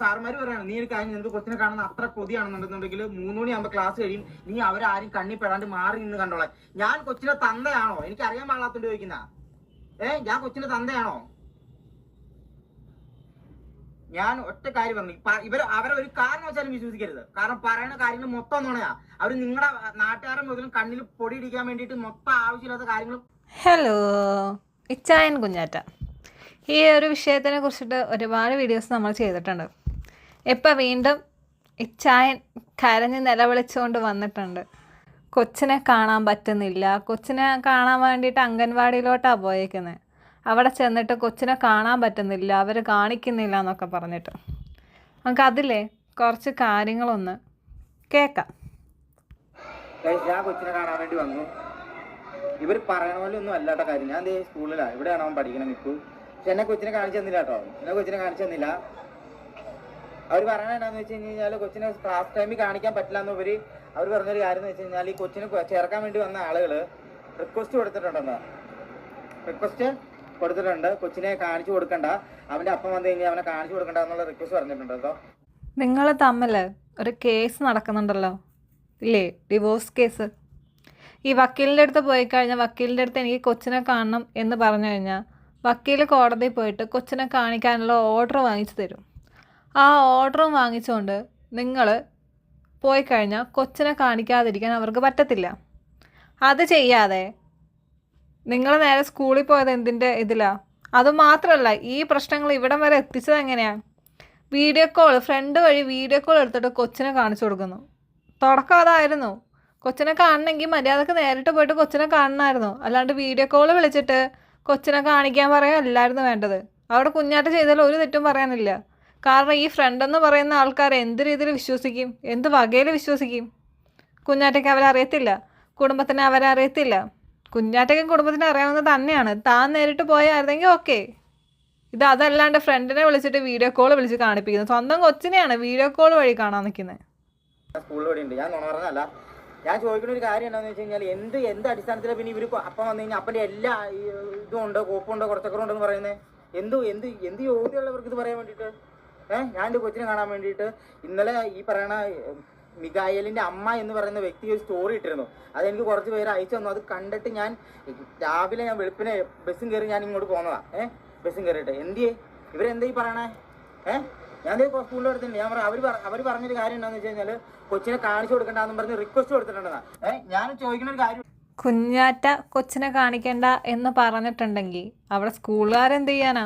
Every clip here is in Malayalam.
സാറുമാര് പറയാണ് നീ ഒരു കാര്യം നിനക്ക് കൊച്ചിനെ കാണുന്ന അത്ര കൊതിയാണെന്നുണ്ടെന്നുണ്ടെങ്കിൽ മൂന്ന് മണിയാകുമ്പോ ക്ലാസ് കഴിയും. നീ അവരാരും കണ്ണി പെടാണ്ട് മാറി നിന്ന് കണ്ടോളെ ഞാൻ കൊച്ചിന്റെ തന്തയാണോ? എനിക്ക് അറിയാൻ പാടാത്തോണ്ട് ചോദിക്കുന്ന. ഏ ഞാൻ കൊച്ചിന്റെ തന്തയാണോ? ഞാൻ ഒറ്റ കാര്യം പറഞ്ഞു. ഇവർ അവരെ ഒരു കാരണം വെച്ചാലും വിശ്വസിക്കരുത്. കാരണം പറയുന്ന കാര്യങ്ങൾ മൊത്തം നുണയാ. അവർ നിങ്ങളുടെ നാട്ടുകാരെ മുതലും കണ്ണിൽ പൊടി ഇടിക്കാൻ വേണ്ടിയിട്ട് മൊത്തം ആവശ്യമില്ലാത്ത കാര്യങ്ങൾ ഹലോ ഇച്ചായൻ കുഞ്ഞാറ്റ. ഈ ഒരു വിഷയത്തിനെ കുറിച്ചിട്ട് ഒരുപാട് വീഡിയോസ് നമ്മൾ ചെയ്തിട്ടുണ്ട്. ഇപ്പം വീണ്ടും ഇച്ചായൻ കരഞ്ഞ് നിലവിളിച്ചുകൊണ്ട് വന്നിട്ടുണ്ട്. കൊച്ചിനെ കാണാൻ പറ്റുന്നില്ല. കൊച്ചിനെ കാണാൻ വേണ്ടിയിട്ട് അംഗൻവാടിയിലോട്ടാണ് പോയേക്കുന്നത് അവിടെ ചെന്നിട്ട് കൊച്ചിനെ കാണാൻ പറ്റുന്നില്ല. അവർ കാണിക്കുന്നില്ല എന്നൊക്കെ പറഞ്ഞിട്ട്. നമുക്ക് അതിലെ കുറച്ച് കാര്യങ്ങളൊന്ന് കേൾക്കാം ഞാൻ കൊച്ചിനെ കാണാൻ വേണ്ടി വന്നു. ഇവർ പറയണ പോലെ ഒന്നും അല്ലാത്ത കാര്യം. ഞാൻ സ്കൂളിലാണ് സ്കൂളിലാ. ഇവിടെയാണ് അവൻ പഠിക്കണം നിൽക്കൂ പക്ഷെ എന്നെ കൊച്ചിനെ കാണിച്ചു തന്നില്ല കേട്ടോ. എന്നെ കൊച്ചിനെ കാണിച്ചു തന്നില്ല. അവർ പറയണ എന്താന്ന് വെച്ച് കഴിഞ്ഞാൽ കൊച്ചിനെ ക്ലാസ് ടൈമിൽ കാണിക്കാൻ പറ്റില്ല എന്ന് ഇവർ അവർ പറഞ്ഞൊരു കാര്യം എന്ന് വെച്ച് കഴിഞ്ഞാൽ ഈ കൊച്ചിനെ ചേർക്കാൻ വേണ്ടി വന്ന ആളുകൾ റിക്വസ്റ്റ് കൊടുത്തിട്ടുണ്ടെന്ന്. റിക്വസ്റ്റ് കൊടുത്തിട്ടുണ്ട്. കൊച്ചിനെ കാണിച്ചു കൊടുക്കണ്ട. അവന്റെ അപ്പം വന്നു കഴിഞ്ഞാൽ അവനെ കാണിച്ചു കൊടുക്കണ്ട എന്നുള്ള റിക്വസ്റ്റ് പറഞ്ഞിട്ടുണ്ട് കേട്ടോ. നിങ്ങൾ തമ്മിൽ ഒരു കേസ് നടക്കുന്നുണ്ടല്ലോ. ഇല്ലേ? ഡിവോഴ്സ് കേസ് ഈ വക്കീലിന്റെ അടുത്ത് പോയി കഴിഞ്ഞാൽ വക്കീലിന്റെ അടുത്ത് എനിക്ക് കൊച്ചിനെ കാണണം എന്ന് പറഞ്ഞു കഴിഞ്ഞാൽ വക്കീൽ കോടതി പോയിട്ട് കൊച്ചിനെ കാണിക്കാനുള്ള ഓർഡർ വാങ്ങിച്ചു തരും. ആ ഓർഡറും വാങ്ങിച്ചുകൊണ്ട് നിങ്ങൾ പോയി കഴിഞ്ഞാൽ കൊച്ചിനെ കാണിക്കാതിരിക്കാൻ അവർക്ക് പറ്റത്തില്ല. അത് ചെയ്യാതെ നിങ്ങൾ നേരെ സ്കൂളിൽ പോയത് എന്തിന്റെ ഇതിലാണ് അതുമാത്രമല്ല ഈ പ്രശ്നങ്ങൾ ഇവിടം വരെ എത്തിച്ചത് എങ്ങനെയാണ് വീഡിയോ കോൾ ഫ്രണ്ട് വഴി വീഡിയോ കോൾ എടുത്തിട്ട് കൊച്ചിനെ കാണിച്ചു കൊടുക്കുന്നു. തുടക്കം അതായിരുന്നു. കൊച്ചിനെ കാണണമെങ്കിൽ മര്യാദയ്ക്ക് നേരിട്ട് പോയിട്ട് കൊച്ചിനെ കാണണമായിരുന്നു. അല്ലാണ്ട് വീഡിയോ കോൾ വിളിച്ചിട്ട് കൊച്ചിനെ കാണിക്കാൻ പറയാൻ അല്ലായിരുന്നു വേണ്ടത്. അവിടെ കുഞ്ഞാട്ട് ചെയ്താൽ ഒരു തെറ്റും പറയാനില്ല. കാരണം ഈ ഫ്രണ്ട് എന്ന് പറയുന്ന ആൾക്കാർ എന്ത് രീതിയിൽ വിശ്വസിക്കും? എന്ത് വകയിൽ വിശ്വസിക്കും? കുഞ്ഞാറ്റയ്ക്ക് അവരറിയത്തില്ല കുടുംബത്തിന് അവരറിയത്തില്ല കുഞ്ഞാറ്റയ്ക്കും കുടുംബത്തിന് അറിയാവുന്നത് തന്നെയാണ്. താൻ നേരിട്ട് പോയായിരുന്നെങ്കിൽ ഓക്കെ. ഇത് അതല്ലാണ്ട് ഫ്രണ്ടിനെ വിളിച്ചിട്ട് വീഡിയോ കോൾ വിളിച്ച് കാണിപ്പിക്കുന്നത്. സ്വന്തം കൊച്ചിനെയാണ് വീഡിയോ കോൾ വഴി കാണാൻ നിൽക്കുന്നത്. സ്കൂളിൽ ഞാൻ പറഞ്ഞല്ല ഞാൻ ചോദിക്കുന്ന ഒരു കാര്യം എന്താണെന്ന് വെച്ച് കഴിഞ്ഞാൽ എന്ത് എന്ത് അടിസ്ഥാനത്തിലാണ് പിന്നെ ഇവർ അപ്പം വന്നു കഴിഞ്ഞാൽ അപ്പന്റെ എല്ലാ ഇതും ഉണ്ട് കോപ്പുണ്ട് കുറച്ചൊക്കെ ഉണ്ടെന്ന് പറയുന്നത് എന്ത് എന്ത് എന്ത് യോഗ്യതയുള്ളവർക്ക് ഇത് പറയാൻ വേണ്ടിയിട്ട്? ഏഹ് ഞാൻ എന്റെ കൊച്ചിനെ കാണാൻ വേണ്ടിയിട്ട് ഇന്നലെ ഈ പറയണ മിഗായലിന്റെ അമ്മ എന്ന് പറയുന്ന വ്യക്തി ഒരു സ്റ്റോറി ഇട്ടിരുന്നു. അതെനിക്ക് കുറച്ച് പേര് അയച്ചു തന്നു. അത് കണ്ടിട്ട് ഞാൻ രാവിലെ ഞാൻ വെളുപ്പിനെ ബസ്സും കയറി ഞാൻ ഇങ്ങോട്ട് പോകുന്നതാണ് ഏഹ് ബസ്സും കയറിയിട്ട്. എന്തിയേ? ഇവരെന്താ ഈ പറയണേ? ഏഹ് ഞാൻ സ്കൂളിൽ എടുത്തിട്ടുണ്ട് ഞാൻ അവർ അവർ പറഞ്ഞൊരു കാര്യം എന്താണെന്ന് വെച്ച് കഴിഞ്ഞാൽ കൊച്ചിനെ കാണിച്ചു കൊടുക്കണ്ടെന്ന് പറഞ്ഞ് റിക്വസ്റ്റ് കൊടുത്തിട്ടുണ്ടെന്നാ. ഏഹ് ഞാൻ ചോദിക്കുന്ന ഒരു കാര്യം കുഞ്ഞാറ്റ കൊച്ചിനെ കാണിക്കണ്ട എന്ന് പറഞ്ഞിട്ടുണ്ടെങ്കിൽ അവിടെ സ്കൂളുകാരെന്ത് ചെയ്യാനാ?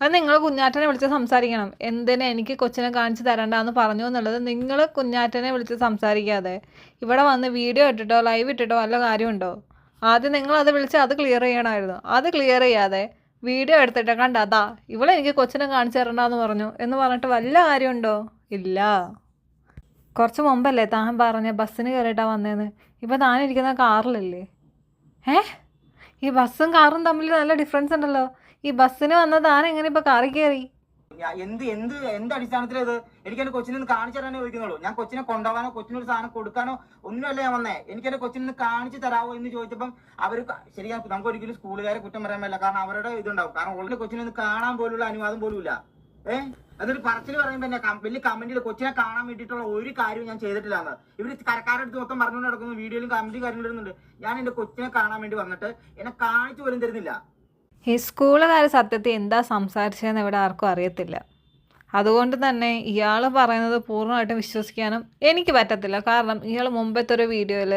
അത് നിങ്ങൾ കുഞ്ഞാറ്റനെ വിളിച്ച് സംസാരിക്കണം. എന്തിനെ എനിക്ക് കൊച്ചിനെ കാണിച്ച് തരണ്ടെന്ന് പറഞ്ഞു എന്നുള്ളത് നിങ്ങൾ കുഞ്ഞാറ്റനെ വിളിച്ച് സംസാരിക്കാതെ ഇവിടെ വന്ന് വീഡിയോ ഇട്ടിട്ടോ ലൈവ് ഇട്ടിട്ടോ വല്ല കാര്യമുണ്ടോ? ആദ്യം നിങ്ങൾ അത് വിളിച്ച് അത് ക്ലിയർ ചെയ്യണമായിരുന്നു. അത് ക്ലിയർ ചെയ്യാതെ വീഡിയോ എടുത്തിട്ട് കണ്ട അതാ ഇവിടെ എനിക്ക് കൊച്ചിനെ കാണിച്ചു തരണ്ടെന്ന് പറഞ്ഞു എന്ന് പറഞ്ഞിട്ട് വല്ല കാര്യമുണ്ടോ? ഇല്ല. കുറച്ച് മുമ്പല്ലേ താൻ പറഞ്ഞ ബസ്സിന് കയറിയിട്ടാ വന്നേന്ന്. ഇപ്പം താനിരിക്കുന്ന കാറിലല്ലേ? ഏ? ഈ ബസ്സും കാറും തമ്മിൽ നല്ല ഡിഫറൻസ് ഉണ്ടല്ലോ. ഈ ബസ്സിന് വന്ന താൻ എങ്ങനെ ഇപ്പം കാറിൽ കയറി? എന്ത് എന്ത് എന്ത് അടിസ്ഥാനത്തിലാ ഇത്? എനിക്ക് എന്റെ കൊച്ചിനെ കാണിച്ചു തരാനേ ചോദിക്കുന്നുള്ളൂ. ഞാൻ കൊച്ചിനെ കൊണ്ടുപോകാനോ കൊച്ചിനൊരു സാധനം കൊടുക്കാനോ ഒന്നുമല്ല ഞാൻ വന്നേ. എനിക്ക് എന്റെ കൊച്ചിനെ കാണിച്ചു തരാമോ എന്ന് ചോദിച്ചപ്പം അവർ ശരിയാ നമുക്ക് ഒരിക്കലും സ്കൂളുകാരെ കുറ്റം പറയാൻ പറ്റില്ല കാരണം അവരുടെ ഇതുണ്ടാവും. കാരണം ഓൾറെഡി കൊച്ചിനെ ഒന്ന് കാണാൻ പോലുള്ള അനുവാദം പോലും ഇല്ല ഏഹ് അതൊരു പറച്ചിൽ പറയുമ്പോ എന്നെ വലിയ കമന്റിൽ കൊച്ചിനെ കാണാൻ വേണ്ടിയിട്ടുള്ള ഒരു കാര്യവും ഞാൻ ചെയ്തിട്ടില്ല എന്ന് ഇവർ കരക്കാരുടെ അടുത്ത് മൊത്തം പറഞ്ഞുകൊണ്ട് നടക്കുന്നു. വീഡിയോയിലും കമന്റും കാര്യങ്ങളും ഞാൻ എന്റെ കൊച്ചിനെ കാണാൻ വേണ്ടി വന്നിട്ട് എന്നെ കാണിച്ചു പോലും തരുന്നില്ല. ഈ സ്കൂളുകാർ സത്യത്തിൽ എന്താ സംസാരിച്ചതെന്ന് ഇവിടെ ആർക്കും അറിയത്തില്ല. അതുകൊണ്ട് തന്നെ ഇയാൾ പറയുന്നത് പൂർണമായിട്ടും വിശ്വസിക്കാനും എനിക്ക് പറ്റത്തില്ല. കാരണം ഇയാൾ മുമ്പത്തെ ഒരു വീഡിയോയിൽ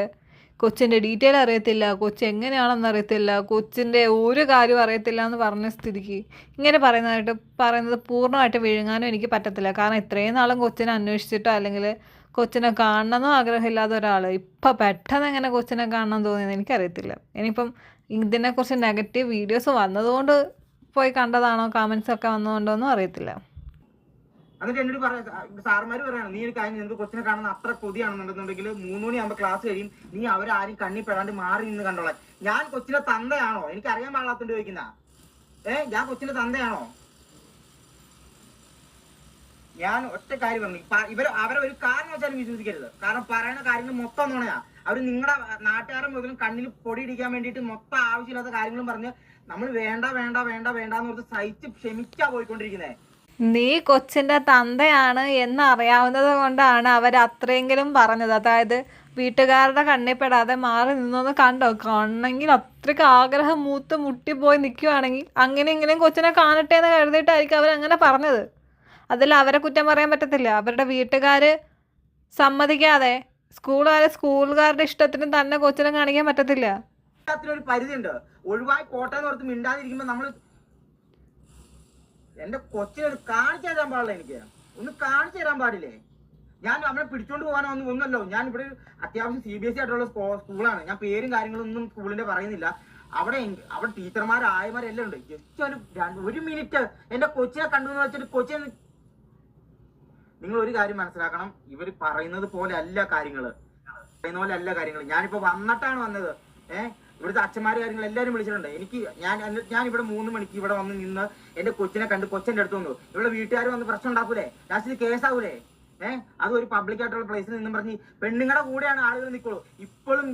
കൊച്ചിന്റെ ഡീറ്റെയിൽ അറിയത്തില്ല കൊച്ച് എങ്ങനെയാണെന്ന് അറിയത്തില്ല കൊച്ചിന്റെ ഒരു കാര്യം അറിയത്തില്ല എന്ന് പറഞ്ഞ സ്ഥിതിക്ക് ഇങ്ങനെ പറയുന്നതായിട്ട് പറയുന്നത് പൂർണമായിട്ട് വിഴുങ്ങാനും എനിക്ക് പറ്റത്തില്ല. കാരണം ഇത്രയും നാളും കൊച്ചിനെ അന്വേഷിച്ചിട്ടോ അല്ലെങ്കിൽ കൊച്ചിനെ കാണണമെന്നോ ആഗ്രഹമില്ലാത്ത ഒരാൾ ഇപ്പം പെട്ടെന്ന് എങ്ങനെ കൊച്ചിനെ കാണണം തോന്നിയെന്ന് എനിക്കറിയത്തില്ല. ഇനിയിപ്പം ഇതിനെക്കുറിച്ച് നെഗറ്റീവ് വീഡിയോസ് വന്നതുകൊണ്ട് പോയി കണ്ടതാണോ? കമൻസ് ഒക്കെ വന്നതുകൊണ്ടോ ഒന്നും അറിയത്തില്ല. എന്നിട്ട് എന്നോട് പറയാം സാർമാർ പറയാണ് നീ ഒരു കാര്യം നിനക്ക് കൊച്ചിനെ കാണുന്ന അത്ര കൊതിയാണെന്നുണ്ടെന്നുണ്ടെങ്കിൽ മൂന്ന് മണിയാകുമ്പോൾ ക്ലാസ് കഴിയും. നീ അവരാരും കണ്ണി പെടാണ്ട് മാറി നിന്ന് കണ്ടോളാം ഞാൻ കൊച്ചിനെ തന്തയാണോ? എനിക്ക് അറിയാൻ പാടില്ലാത്തോണ്ട് ചോദിക്കുന്ന. ഏഹ് ഞാൻ കൊച്ചിന്റെ തന്തയാണോ? ഞാൻ ഒറ്റ കാര്യം പറഞ്ഞു. ഇവർ അവരെ ഒരു കാരണം വെച്ചാലും വിശ്വസിക്കരുത്. കാരണം പറയുന്ന കാര്യങ്ങൾ മൊത്തം നുണയാ. അവർ നിങ്ങളുടെ നാട്ടുകാരെ മുതലും കണ്ണിൽ പൊടി ഇടിക്കാൻ വേണ്ടിയിട്ട് മൊത്തം ആവശ്യമില്ലാത്ത കാര്യങ്ങളും പറഞ്ഞ് നമ്മൾ വേണ്ട വേണ്ട വേണ്ട വേണ്ട എന്ന് പറഞ്ഞ് സഹിച്ച് ക്ഷമിച്ചാ പോയിക്കൊണ്ടിരിക്കുന്നേ. നീ കൊച്ചിന്റെ തന്തയാണ് എന്ന് അറിയാവുന്നത് കൊണ്ടാണ് അവർ അത്രയെങ്കിലും പറഞ്ഞത്. അതായത് വീട്ടുകാരുടെ കണ്ണിൽ പെടാതെ മാറി നിന്നൊന്ന് കണ്ടോ? കണ്ണെങ്കിൽ അത്രയ്ക്ക് ആഗ്രഹം മൂത്ത് മുട്ടിപ്പോയി നിൽക്കുവാണെങ്കിൽ അങ്ങനെ എങ്ങനെയും കൊച്ചിനെ കാണട്ടെ എന്ന് കരുതിയിട്ടായിരിക്കും അവരങ്ങനെ പറഞ്ഞത്. അതിൽ അവരെ കുറ്റം പറയാൻ പറ്റത്തില്ല. അവരുടെ വീട്ടുകാർ സമ്മതിക്കാതെ സ്കൂളുകാരെ സ്കൂളുകാരുടെ ഇഷ്ടത്തിന് തന്നെ കൊച്ചിനെ കാണിക്കാൻ പറ്റത്തില്ല. ഒരു ഒഴിവായി പോട്ടെ എന്ന് ഓർത്ത് മിണ്ടാതിരിക്കുമ്പോ നമ്മൾ എന്റെ കൊച്ചിനെ കാണിച്ചു തരാൻ പാടില്ല എനിക്ക്. ഒന്ന് കാണിച്ചു തരാൻ പാടില്ലേ? ഞാൻ അവനെ പിടിച്ചോണ്ട് പോകാനോ ഒന്നും ഒന്നല്ലോ ഞാൻ ഇവിടെ അത്യാവശ്യം സി ബി എസ് സി ആയിട്ടുള്ള സ്കൂ- സ്കൂളാണ്. ഞാൻ പേരും കാര്യങ്ങളൊന്നും സ്കൂളിന്റെ പറയുന്നില്ല. അവിടെ അവിടെ ടീച്ചർമാർ ആയമാരെല്ലാം ഉണ്ട്. ജസ്റ്റ് ഒരു ഒരു മിനിറ്റ് എന്റെ കൊച്ചിനെ കണ്ടു എന്ന് വെച്ചിട്ട് കൊച്ചിനെ നിങ്ങൾ ഒരു കാര്യം മനസ്സിലാക്കണം. ഇവർ പറയുന്നത് പോലെ അല്ല കാര്യങ്ങൾ പറയുന്ന പോലെ അല്ല കാര്യങ്ങൾ ഞാനിപ്പോ വന്നിട്ടാണ് വന്നത്. ഏഹ് ഇവിടുത്തെ അച്ഛന്മാർ കാര്യങ്ങൾ എല്ലാവരും വിളിച്ചിട്ടുണ്ട്. എനിക്ക് ഞാൻ ഞാൻ ഇവിടെ മൂന്ന് മണിക്ക് ഇവിടെ വന്ന് നിന്ന് എന്റെ കൊച്ചിനെ കണ്ട് കൊച്ചിന്റെ അടുത്ത് വന്നു. ഇവിടെ വീട്ടുകാർ വന്ന് പ്രശ്നം ഉണ്ടാക്കൂലേ? ലാസ്റ്റിൽ കേസാവൂലേ? ഏഹ് അത് ഒരു പബ്ലിക് ആയിട്ടുള്ള പ്ലേസിൽ നിന്നും പറഞ്ഞ് പെണ്ണുങ്ങളുടെ കൂടെയാണ് ആളുകൾ നിൽക്കുള്ളൂ ഇപ്പോഴും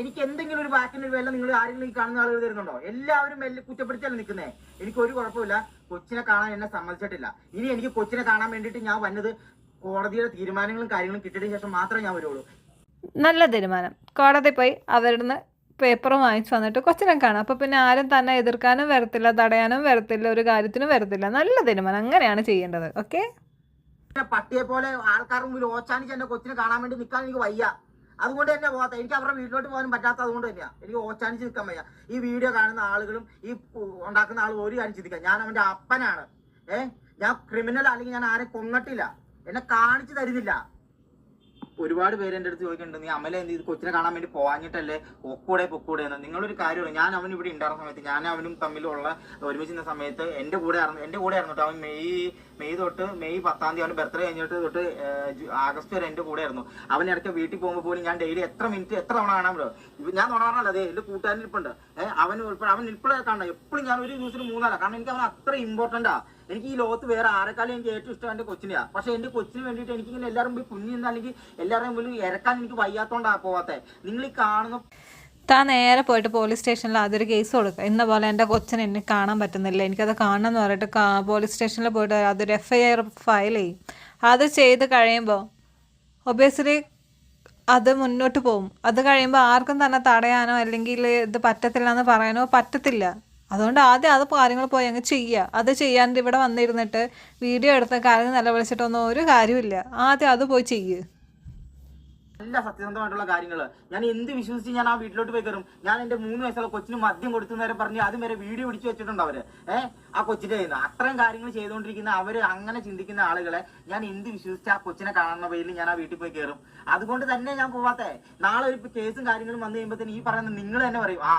എനിക്ക് എന്തെങ്കിലും ഒരു വാക്കിന് വില നിങ്ങൾ ആരെങ്കിലും കാണുന്ന ആളുകൾ തരുന്നുണ്ടോ? എല്ലാവരും മെല്ലെ കുറ്റപ്പെടുത്തിയാണ് നിൽക്കുന്നത് എനിക്ക് ഒരു കുഴപ്പമില്ല. കൊച്ചിനെ കാണാൻ എന്നെ സമ്മതിച്ചിട്ടില്ല. ഇനി എനിക്ക് കൊച്ചിനെ കാണാൻ വേണ്ടിയിട്ട് ഞാൻ വന്നത് കോടതിയുടെ തീരുമാനങ്ങളും കാര്യങ്ങളും കിട്ടിയതിനു ശേഷം മാത്രമേ ഞാൻ വരുള്ളൂ. നല്ല തീരുമാനം. കോടതി പോയി അവരുടെ പേപ്പർ വാങ്ങിച്ചു വന്നിട്ട് കൊച്ചിനെ കാണാം. അപ്പോൾ പിന്നെ ആരും തന്നെ എതിർക്കാനും വരത്തില്ല തടയാനും വരത്തില്ല ഒരു കാര്യത്തിനും വരത്തില്ല. നല്ല തീരുമാനം. അങ്ങനെയാണ് ചെയ്യേണ്ടത്. ഓക്കെ? പട്ടിയെ പോലെ ആൾക്കാരുടെ മുമ്പിൽ ഓച്ചാനിച്ച് എന്റെ കൊച്ചിനെ കാണാൻ വേണ്ടി നിൽക്കാൻ എനിക്ക് വയ്യ. അതുകൊണ്ട് തന്നെ പോകാത്ത എനിക്ക് അവരുടെ വീട്ടിലോട്ട് പോകാൻ പറ്റാത്ത അതുകൊണ്ട് തന്നെയാ. എനിക്ക് ഓച്ചാനിച്ച് നിൽക്കാൻ വയ്യ. ഈ വീഡിയോ കാണുന്ന ആളുകളും ഈ ഉണ്ടാക്കുന്ന ആളും ഒരു കാര്യം ചിന്തിക്കാം. ഞാൻ അവന്റെ അപ്പനാണ്. ഏ? ഞാൻ ക്രിമിനൽ അല്ലെങ്കിൽ ഞാൻ ആരെ കൊന്നിട്ടില്ല. എന്നെ കാണിച്ചു തരുന്നില്ല. ഒരുപാട് പേര് എന്റെ അടുത്ത് ചോദിക്കുന്നുണ്ട് നീ അമല എന്ത് കൊച്ചിനെ കാണാൻ വേണ്ടി പോവാഞ്ഞിട്ടല്ലേ? ഒക്കൂടെ പൊക്കൂടെ എന്ന്. നിങ്ങളൊരു കാര്യമുള്ളൂ. ഞാൻ അവൻ ഇവിടെ ഉണ്ടായിരുന്ന സമയത്ത് ഞാൻ അവനും തമ്മിലുള്ള ഒരുമിച്ച് സമയത്ത് എന്റെ കൂടെ ആയിരുന്നു എന്റെ കൂടെ ആയിരുന്നു അവൻ മെയ് മെയ് തൊട്ട് മെയ് പത്താം തീയതി അവന് ബർത്ത്ഡേ കഴിഞ്ഞിട്ട് തൊട്ട് ആഗസ്റ്റ് വരെ എന്റെ കൂടെ ആയിരുന്നു അവൻ ഇടയ്ക്ക് വീട്ടിൽ പോകുമ്പോൾ പോലും ഞാൻ ഡെയിലി എത്ര മിനിറ്റ് എത്ര തവണ കാണാൻ പറ്റും ഞാൻ നുണ പറഞ്ഞാൽ അതെ എന്റെ കൂട്ടുകാരൻ ഇരിപ്പുണ്ട്. അവൻ അവൻ ഇപ്പോഴേ കാണണം. എപ്പോഴും ഞാൻ ഒരു ദിവസത്തിന് മൂന്നാല. കാരണം എനിക്ക് അവൻ അത്ര ഇമ്പോർട്ടന്റാ എനിക്ക് ഈ ലോകത്ത് വേറെ ആരെക്കാളും എനിക്ക് ഏറ്റവും ഇഷ്ടം എന്റെ കൊച്ചിനെയാണ് പക്ഷേ എന്റെ കൊച്ചിന് വേണ്ടിയിട്ട് എനിക്ക് ഇങ്ങനെ എല്ലാവരും പോയി കുഞ്ഞിന്ന് അല്ലെങ്കിൽ എല്ലാവരുടെയും പോലും ഇറക്കാൻ എനിക്ക് വയ്യാത്തോണ്ടാണ് പോവാത്തെ. നിങ്ങൾ ഈ കാണുന്ന താൻ നേരെ പോയിട്ട് പോലീസ് സ്റ്റേഷനിൽ അതൊരു കേസ് കൊടുക്കുക ഇന്ന പോലെ എന്റെ കൊച്ചിനെ എന്നെ കാണാൻ പറ്റുന്നില്ല. എനിക്കത് കാണണം എന്ന് പറഞ്ഞിട്ട് പോലീസ് സ്റ്റേഷനിൽ പോയിട്ട് അതൊരു എഫ് ഐ ആർ ഫയൽ ചെയ്യും. അത് ചെയ്ത് കഴിയുമ്പോൾ ഒബിയസ്ലി അത് മുന്നോട്ട് പോകും. അത് കഴിയുമ്പോൾ ആർക്കും തന്നെ തടയാനോ അല്ലെങ്കിൽ ഇത് പറ്റത്തില്ല എന്ന് പറയാനോ പറ്റത്തില്ല. അതുകൊണ്ട് ആദ്യം അത് കാര്യങ്ങൾ പോയി അങ്ങ് ചെയ്യുക അത് ചെയ്യാണ്ട് ഇവിടെ വന്നിരുന്നിട്ട് വീഡിയോ എടുത്ത് കാര്യം നിലവിളിച്ചിട്ടൊന്നും ഒരു കാര്യമില്ല ആദ്യം അത് പോയി ചെയ്യുക നല്ല സത്യസന്ധമായിട്ടുള്ള കാര്യങ്ങൾ ഞാൻ എന്ത് വിശ്വസിച്ച് ഞാൻ ആ വീട്ടിലോട്ട് പോയി കയറും? ഞാൻ എന്റെ മൂന്ന് വയസ്സുള്ള കൊച്ചിന് മദ്യം കൊടുത്തു നേരെ പറഞ്ഞ് അതും വരെ വീഡിയോ പിടിച്ചു വെച്ചിട്ടുണ്ട് അവർ. ആ കൊച്ചിന്റെ കയ്യിൽ അത്രയും കാര്യങ്ങൾ ചെയ്തുകൊണ്ടിരിക്കുന്ന അവർ അങ്ങനെ ചിന്തിക്കുന്ന ആളുകളെ ഞാൻ എന്ത് വിശ്വസിച്ച് ആ കൊച്ചിനെ കാണുന്ന പേരിൽ ഞാൻ ആ വീട്ടിൽ പോയി കയറും? അതുകൊണ്ട് തന്നെ ഞാൻ പോവാത്തെ. നാളെ ഒരു കേസും കാര്യങ്ങളും വന്നു കഴിയുമ്പോഴത്തേന് ഈ പറയുന്ന നിങ്ങൾ തന്നെ പറയും ആ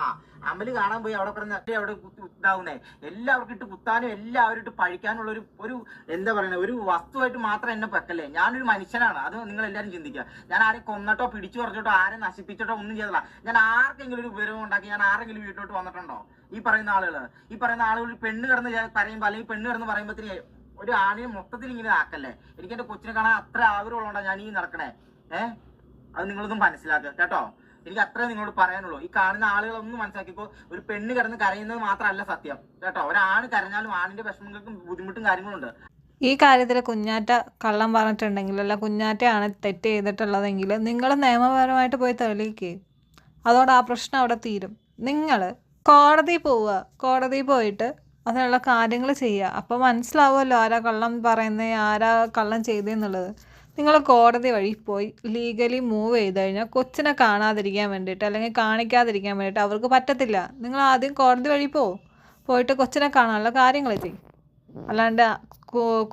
അമൽ കാണാൻ പോയി അവിടെ പറഞ്ഞ അവിടെ ഇതാവുന്നേ. എല്ലാവർക്കും ഇട്ട് കുത്താനും എല്ലാവരും ഇട്ട് പഴിക്കാനുള്ള ഒരു ഒരു എന്താ പറയുക ഒരു വസ്തുവായിട്ട് മാത്രം എന്നെ വെക്കല്ലേ. ഞാനൊരു മനുഷ്യനാണ് അത് നിങ്ങൾ എല്ലാവരും ചിന്തിക്കുക. ഞാൻ ആരെയും കൊന്നിട്ടോ പിടിച്ചു പറഞ്ഞിട്ടോ ആരെ നശിപ്പിച്ചിട്ടോ ഒന്നും ചെയ്തില്ല ഞാൻ ആർക്കെങ്കിലും ഒരു വിവരം ഉണ്ടാക്കി ഞാൻ ആരെങ്കിലും വീട്ടിലോട്ട് വന്നിട്ടുണ്ടോ? ഈ പറയുന്ന ആളുകൾ ഈ പറയുന്ന ആളുകൾ പെണ്ണ് കിടന്ന് പറയുമ്പോൾ അല്ലെങ്കിൽ പെണ്ണ് കിടന്ന് പറയുമ്പോഴത്തേന് ഒരു ആണിനെ മൊത്തത്തിൽ ഇങ്ങനെ ആക്കല്ലേ? എനിക്ക് എന്റെ കൊച്ചിനെ കാണാൻ അത്ര ആഗ്രഹമുള്ളതുകൊണ്ടാണ് ഞാൻ ഈ നടക്കണേ. ഏഹ് അത് നിങ്ങളൊന്നും മനസ്സിലാക്കുക. കേട്ടോ? എനിക്ക് അത്രേ നിങ്ങളോട് പറയാനുള്ളൂ. ഈ കാണുന്ന ആളുകളൊന്നും മനസ്സിലാക്കിക്കോ ഒരു പെണ്ണ് കിടന്ന് കരയുന്നത് മാത്രമല്ല സത്യം. കേട്ടോ? ഒരാണ് കരഞ്ഞാലും ആണിന്റെ വിഷമങ്ങൾക്കും ബുദ്ധിമുട്ടും കാര്യങ്ങളുണ്ട്. ഈ കാര്യത്തിൽ കുഞ്ഞാറ്റ കള്ളം പറഞ്ഞിട്ടുണ്ടെങ്കിൽ അല്ല കുഞ്ഞാറ്റയാണ് തെറ്റ് ചെയ്തിട്ടുള്ളതെങ്കിൽ നിങ്ങൾ നിയമപരമായിട്ട് പോയി തെളിയിക്കുക അതോടെ ആ പ്രശ്നം അവിടെ തീരും. നിങ്ങൾ കോടതി പോവുക. കോടതി പോയിട്ട് അതിനുള്ള കാര്യങ്ങൾ ചെയ്യുക. അപ്പോൾ മനസ്സിലാവുമല്ലോ ആരാ കള്ളം പറയുന്നത് ആരാ കള്ളം ചെയ്തതെന്നുള്ളത് നിങ്ങൾ കോടതി വഴി പോയി ലീഗലി മൂവ് ചെയ്ത് കഴിഞ്ഞാൽ കൊച്ചിനെ കാണാതിരിക്കാൻ വേണ്ടിയിട്ട് അല്ലെങ്കിൽ കാണിക്കാതിരിക്കാൻ വേണ്ടിയിട്ട് അവർക്ക് പറ്റത്തില്ല. നിങ്ങൾ ആദ്യം കോടതി വഴി പോ. പോയിട്ട് കൊച്ചിനെ കാണാനുള്ള കാര്യങ്ങൾ ചെയ്യും അല്ലാണ്ട്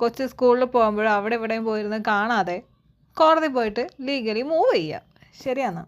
കൊച്ചു സ്കൂളിൽ പോകുമ്പോഴും അവിടെ ഇവിടെയും പോയിരുന്ന് കാണാതെ കോടതി പോയിട്ട് ലീഗലി മൂവ് ചെയ്യുക ശരിയാന്നാ.